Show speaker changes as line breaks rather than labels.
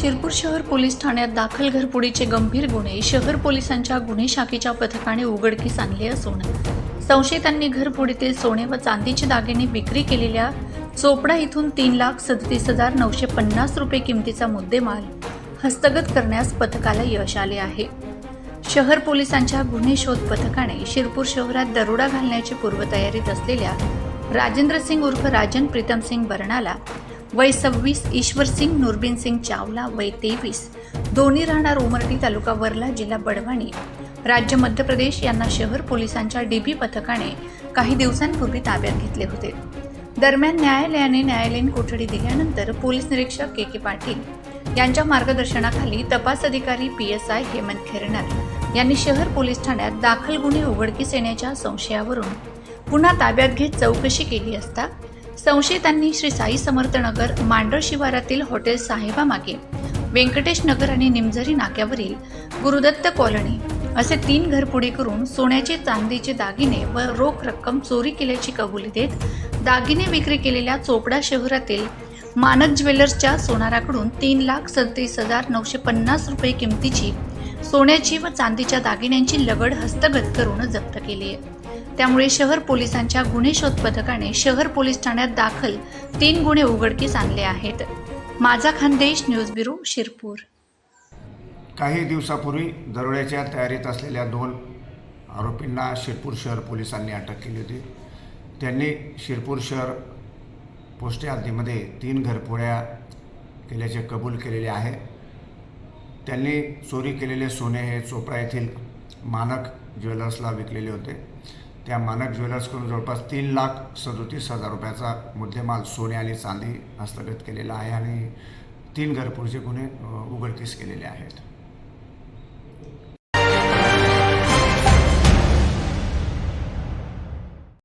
शिरपूर शहर पोलीस ठाण्यात दाखल घरपुडीचे गंभीर गुन्हे. शहर पोलिसांच्या गुन्हे शाखेच्या पथकाने उघडकीस आणले असून संशयितांनी घरपुडीतील सोने व चांदीचे दागिने विक्री केलेल्या चोपडा इथून तीन लाख सदतीस हजार नऊशे पन्नास रुपये किमतीचा मुद्देमाल हस्तगत करण्यास पथकाला यश आले आहे. शहर पोलिसांच्या गुन्हे शोध पथकाने शिरपूर शहरात दरोडा घालण्याची पूर्वतयारीत असलेल्या राजेंद्र सिंग उर्फ राजन प्रीतम सिंग बर्णाला वय सव्वीस ईश्वर सिंग नुरबीन सिंग चावला वय तेवीस. दोन्ही राहणार उमरटी तालुका वर्ला जिल्हा बडवाणी राज्य मध्य प्रदेश यांना शहर पोलिसांच्या डीबी पथकाने काही दिवसांपूर्वी ताब्यात घेतले होते. दरम्यान न्यायालयाने न्यायालयीन कोठडी दिल्यानंतर पोलीस निरीक्षक के के पाटील यांच्या मार्गदर्शनाखाली तपास अधिकारी P S I Hemant Khernar यांनी शहर पोलीस ठाण्यात दाखल गुन्हे उघडकीस येण्याच्या संशयावरून पुन्हा ताब्यात घेत चौकशी केली असता संशयितांनी श्री साई समर्थ नगर मांडळ शिवारातील हॉटेल साहेबामागे व्यंकटेश नगर आणि निमझरी नाक्यावरील गुरुदत्त कॉलनी असे तीन घरपुडी करून सोन्याचे चांदीचे दागिने व रोख रक्कम चोरी केल्याची कबुली देत दागिने विक्री केलेल्या चोपडा शहरातील मानक ज्वेलर्सच्या सोनाराकडून तीन लाख सदतीस हजार नऊशे पन्नास रुपये किमतीची सोन्याची व चांदीच्या दागिन्यांची लगड हस्तगत करून जप्त केली आहे. त्यामुळे शहर पोलिसांच्या गुन्हे शोध पथकाने शहर पोलीस ठाण्यात दाखल तीन गुन्हे उघडकीस आणले आहेत. माझा खानदेश न्यूज ब्युरो शिरपूर.
काही दिवसापूर्वी दरोड्याच्या तयारीत असलेल्या दोन आरोपींना शिरपूर शहर पोलिसांनी अटक केली होती. त्यांनी शिरपूर शहर पोस्टे हद्दीमध्ये तीन घरपोळ्या केल्याचे कबूल केलेले आहे. त्यांनी चोरी केलेले सोने हे चोपडा येथील मानक ज्वेलर्सला विकलेले होते. त्या मानक ज्वेलर्सकडून जवळपास तीन लाख सदोतीस हजार रुपयाचा मुद्देमाल सोने आणि चांदी हस्तगत केलेला आहे आणि तीन घरपुरचे गुन्हे उघडकीस केलेले आहेत.